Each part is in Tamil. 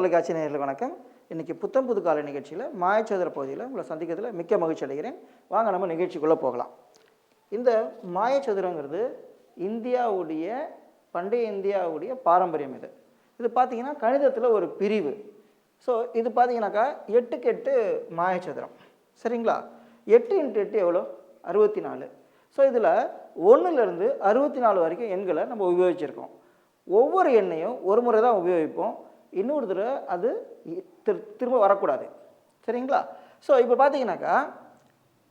தொலைக்காட்சி நேயர்களுக்கு வணக்கம். இன்றைக்கி புத்தம் புது காலை நிகழ்ச்சியில் மாயச்சோதர பகுதியில் உங்களை சந்திக்கிறதுல மிக்க மகிழ்ச்சி அடைகிறேன். வாங்க நம்ம நிகழ்ச்சிக்குள்ளே போகலாம். இந்த மாயச்சதுரங்கிறது இந்தியாவுடைய பண்டைய இந்தியாவுடைய பாரம்பரியம் இது. இது பார்த்தீங்கன்னா கணிதத்தில் ஒரு பிரிவு. ஸோ இது பார்த்தீங்கன்னாக்கா எட்டுக்கு எட்டு மாயச்சதுரம். சரிங்களா? எட்டு இன்ட்டு எட்டு எவ்வளோ? அறுபத்தி நாலு ஸோ இதில் ஒன்றுலேருந்து அறுபத்தி நாலு வரைக்கும் எண்களை நம்ம உபயோகிச்சிருக்கோம். ஒவ்வொரு எண்ணையும் ஒரு முறை தான் உபயோகிப்போம். இன்னொரு தடவை அது இ- திரு- திரும்ப வரக்கூடாது. சரிங்களா? ஸோ இப்போ பார்த்தீங்கன்னாக்கா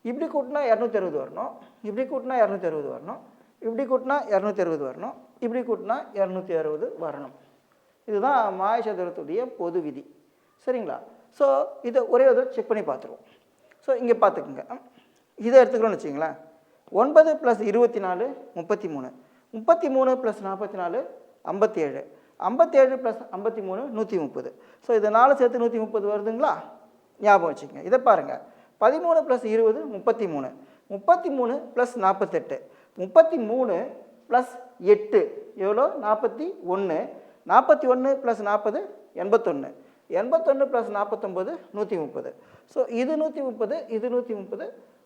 இப்படி கூட்டினா இரநூத்தி அறுபது வரணும். இப்படி கூட்டினா இரநூத்தி அறுபது வரணும். இப்படி கூட்டினா இரநூத்தி அறுபது வரணும். இப்படி கூட்டினா இரநூத்தி அறுபது வரணும். இதுதான் மாயசதுரத்துடைய பொது விதி. சரிங்களா? ஸோ இதை ஒரே ஒரு செக் பண்ணி பார்த்துருவோம் ஸோ இங்கே பார்த்துக்குங்க இதை எடுத்துக்கிறோன்னு வச்சிங்களேன் ஒன்பது ப்ளஸ் இருபத்தி நாலு முப்பத்தி மூணு. முப்பத்தி மூணு ப்ளஸ் நாற்பத்தி நாலு ஐம்பத்தி ஏழு. ஐம்பத்தேழு ப்ளஸ் ஐம்பத்தி மூணு நூற்றி முப்பது ஸோ இது நாலு சேர்த்து நூற்றி முப்பது வருதுங்களா? ஞாபகம் வச்சுக்கங்க. இதை பாருங்கள் பதிமூணு ப்ளஸ் இருபது முப்பத்தி மூணு முப்பத்தி மூணு ப்ளஸ் நாற்பத்தெட்டு முப்பத்தி மூணு ப்ளஸ் எட்டு. எவ்வளோ? நாற்பத்தி ஒன்று. நாற்பத்தி ஒன்று ப்ளஸ் நாற்பது எண்பத்தொன்று எண்பத்தொன்று ப்ளஸ் நாற்பத்தொம்போது நூற்றி முப்பது ஸோ இது நூற்றி முப்பது இது நூற்றி முப்பது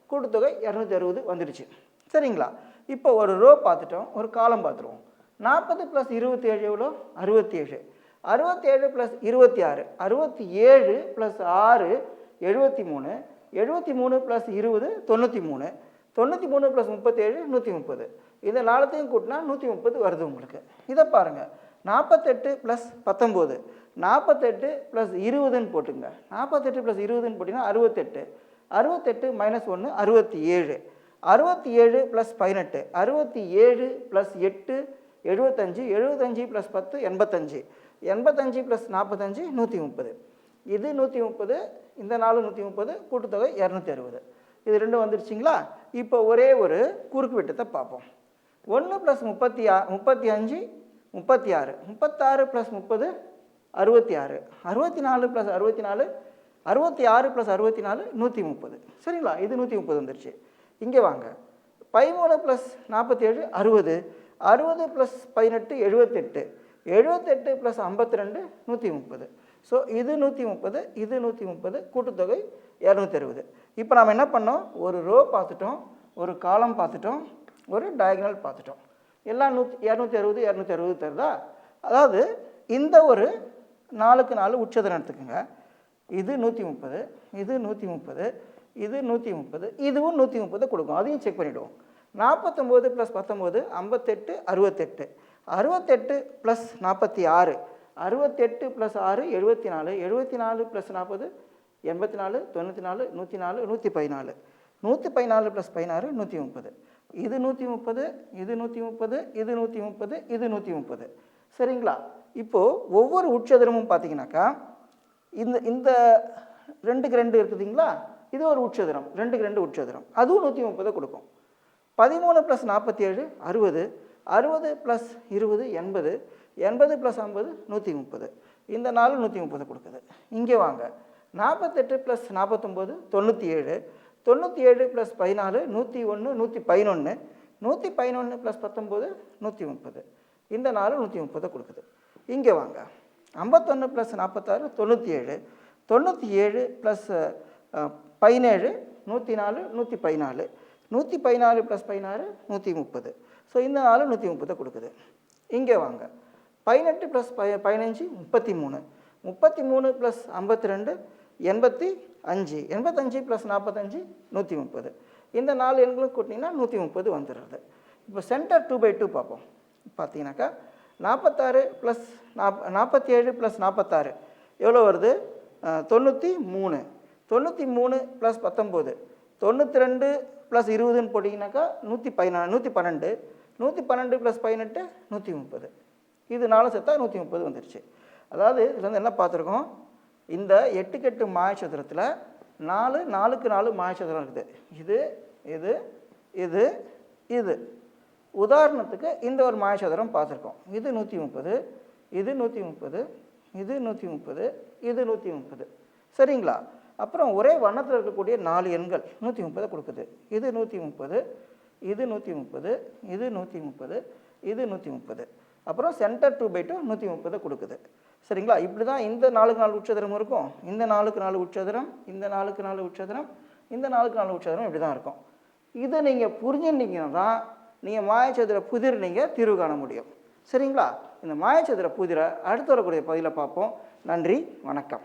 கூட்டுத்தொகை இரநூத்தி அறுபது வந்துடுச்சு. சரிங்களா? இப்போ ஒரு ரோ பார்த்துட்டோம். ஒரு காலம் பார்த்துருவோம். நாற்பது ப்ளஸ் இருபத்தி ஏழு எவ்வளோ? அறுபத்தி ஏழு அறுபத்தேழு ப்ளஸ் இருபத்தி ஆறு அறுபத்தி ஏழு ப்ளஸ் ஆறு எழுபத்தி மூணு எழுபத்தி மூணு ப்ளஸ் இருபது தொண்ணூற்றி மூணு தொண்ணூற்றி மூணு ப்ளஸ் முப்பத்தேழு நூற்றி முப்பது இந்த நாலத்தையும் கூட்டினா நூற்றி முப்பது வருது உங்களுக்கு. இதை பாருங்கள் நாற்பத்தெட்டு ப்ளஸ் பத்தொம்போது. நாற்பத்தெட்டு ப்ளஸ் இருபதுன்னு போட்டுங்க. நாற்பத்தெட்டு ப்ளஸ் இருபதுன்னு போட்டிங்கன்னா அறுபத்தெட்டு. அறுபத்தெட்டு மைனஸ் ஒன்று அறுபத்தி ஏழு அறுபத்தி ஏழு ப்ளஸ் பதினெட்டு. அறுபத்தி ஏழு ப்ளஸ் எட்டு எழுபத்தஞ்சு எழுபத்தஞ்சு ப்ளஸ் பத்து எண்பத்தஞ்சு. எண்பத்தஞ்சு ப்ளஸ் நாற்பத்தஞ்சு நூற்றி முப்பது இது நூற்றி முப்பது இந்த நாலு நூற்றி முப்பது கூட்டுத்தொகை இரநூத்தி அறுபது இது ரெண்டும் வந்துருச்சுங்களா? இப்போ ஒரே ஒரு குறுக்கு வெட்டத்தை பார்ப்போம். ஒன்று ப்ளஸ் முப்பத்தி ஆ முப்பத்தி அஞ்சு முப்பத்தி ஆறு. முப்பத்தாறு ப்ளஸ் முப்பது அறுபத்தி ஆறு. அறுபத்தி நாலு ப்ளஸ் அறுபத்தி நாலு அறுபத்தி ஆறு ப்ளஸ் அறுபத்தி நாலு நூற்றி முப்பது சரிங்களா? இது நூற்றி முப்பது வந்துருச்சு. இங்கே வாங்க. பதிமூணு ப்ளஸ் நாற்பத்தி ஏழு அறுபது. அறுபது ப்ளஸ் பதினெட்டு எழுபத்தெட்டு. எழுபத்தெட்டு ப்ளஸ் ஐம்பத்தி ரெண்டு நூற்றி முப்பது ஸோ இது நூற்றி முப்பது இது நூற்றி முப்பது கூட்டுத்தொகை இரநூத்தி அறுபது இப்போ நாம் என்ன பண்ணோம்? ஒரு ரோ பார்த்துட்டோம் ஒரு காலம் பார்த்துட்டோம் ஒரு டயக்னல் பார்த்துட்டோம். எல்லாம் நூற்றி இரநூத்தி அறுபது இரநூத்தி அறுபது தருதா? அதாவது இந்த ஒரு நாலுக்கு நாலு உச்சதனம் எடுத்துக்கோங்க. இது நூற்றி முப்பது இது நூற்றி முப்பது இது நூற்றி முப்பது இதுவும் நூற்றி முப்பது கொடுக்கும். அதையும் செக் பண்ணிவிடுவோம் நாற்பத்தொம்போது ப்ளஸ் பத்தொம்போது ஐம்பத்தெட்டு அறுபத்தெட்டு. அறுபத்தெட்டு ப்ளஸ் நாற்பத்தி ஆறு. அறுபத்தெட்டு ப்ளஸ் ஆறு எழுபத்தி நாலு. எழுபத்தி நாலு ப்ளஸ் நாற்பது எண்பத்தி நாலு தொண்ணூற்றி நாலு நூற்றி நாலு நூற்றி பதினாலு. நூற்றி பதினாலு ப்ளஸ் பதினாறு நூற்றி முப்பது. இது நூற்றி முப்பது இது நூற்றி முப்பது இது நூற்றி முப்பது இது நூற்றி முப்பது. சரிங்களா? இப்போது ஒவ்வொரு உட்சதுரமும் பார்த்தீங்கன்னாக்கா இந்த இந்த ரெண்டுக்கு ரெண்டு இருக்குதுங்களா? இது ஒரு உட்சதுரம் ரெண்டுக்கு ரெண்டு உட்சதுரம். அதுவும் நூற்றி முப்பதை கொடுக்கும். பதிமூணு ப்ளஸ் நாற்பத்தி ஏழு அறுபது. அறுபது ப்ளஸ் இருபது எண்பது. எண்பது ப்ளஸ் ஐம்பது நூற்றி முப்பது இந்த நாலு நூற்றி முப்பது கொடுக்குது. இங்கே வாங்க. நாற்பத்தெட்டு ப்ளஸ் நாற்பத்தொம்போது தொண்ணூற்றி ஏழு தொண்ணூற்றி ஏழு ப்ளஸ் பதினாலு நூற்றி ஒன்று நூற்றி பதினொன்று நூற்றி பதினொன்று ப்ளஸ் பத்தொம்போது நூற்றி முப்பது இந்த நாலு நூற்றி முப்பது கொடுக்குது. இங்கே வாங்க. ஐம்பத்தொன்று ப்ளஸ் நாற்பத்தாறு தொண்ணூற்றி ஏழு தொண்ணூற்றி ஏழு ப்ளஸ் பதினேழு நூற்றி நாலு நூற்றி பதினாலு நூற்றி பதினாறு ப்ளஸ் பதினாறு நூற்றி முப்பது. ஸோ இந்த நாலு நூற்றி முப்பதை கொடுக்குது. இங்கே வாங்க. பதினெட்டு ப்ளஸ் ப பதினஞ்சு முப்பத்தி மூணு. முப்பத்தி மூணு ப்ளஸ் ஐம்பத்தி ரெண்டு எண்பத்தி அஞ்சு. எண்பத்தஞ்சு ப்ளஸ் நாற்பத்தஞ்சு நூற்றி முப்பது. இந்த நாலு எண்களும் கூட்டிங்கன்னா நூற்றி முப்பது வந்துடுறது. இப்போ சென்டர் டூ பை டூ பார்ப்போம். பார்த்தீங்கன்னாக்கா நாற்பத்தாறு ப்ளஸ் நாப் நாற்பத்தி ஏழு ப்ளஸ் நாற்பத்தாறு. எவ்வளோ வருது? தொண்ணூற்றி மூணு. தொண்ணூற்றி மூணு ப்ளஸ் பத்தொம்போது. தொண்ணூற்றி ரெண்டு ப்ளஸ் இருபதுன்னு போட்டிங்கனாக்கா நூற்றி பதினா நூற்றி பன்னெண்டு. நூற்றி பன்னெண்டு ப்ளஸ் பதினெட்டு நூற்றி முப்பது. இது நாலு சேர்த்தா நூற்றி முப்பது வந்துருச்சு. அதாவது இதில் வந்து என்ன பார்த்துருக்கோம்? இந்த எட்டுக்கு எட்டு மாயசதுரத்தில் நாலு நாலுக்கு நாலு மாயசதுரம் இருக்குது. இது இது இது இது. உதாரணத்துக்கு இந்த ஒரு மாயசதுரம் பார்த்துருக்கோம். இது நூற்றி முப்பது இது நூற்றி முப்பது இது நூற்றி முப்பது இது நூற்றி முப்பது. சரிங்களா? அப்புறம் ஒரே வண்ணத்தில் இருக்கக்கூடிய நாலு எண்கள் நூற்றி முப்பதை கொடுக்குது. இது நூற்றி முப்பது இது நூற்றி முப்பது இது நூற்றி முப்பது இது நூற்றி முப்பது. அப்புறம் சென்டர் டூ பை டூ நூற்றி முப்பது கொடுக்குது. சரிங்களா? இப்படி தான் இந்த நாலுக்கு நாலு உச்சதரம் இருக்கும். இந்த நாலுக்கு நாலு உச்சதரம் இந்த நாலுக்கு நாலு உச்சதரம் இந்த நாலுக்கு நாலு உச்சதரம் இப்படி தான் இருக்கும். இதை நீங்கள் புரிஞ்சுட்டீங்கன்னா தான் நீங்கள் மாயச்சதுர புதிர் நீங்கள் தீர்வு காண முடியும். சரிங்களா? இந்த மாயச்சதுர புதிரை அடுத்து வரக்கூடிய பதிவில் பார்ப்போம். நன்றி வணக்கம்.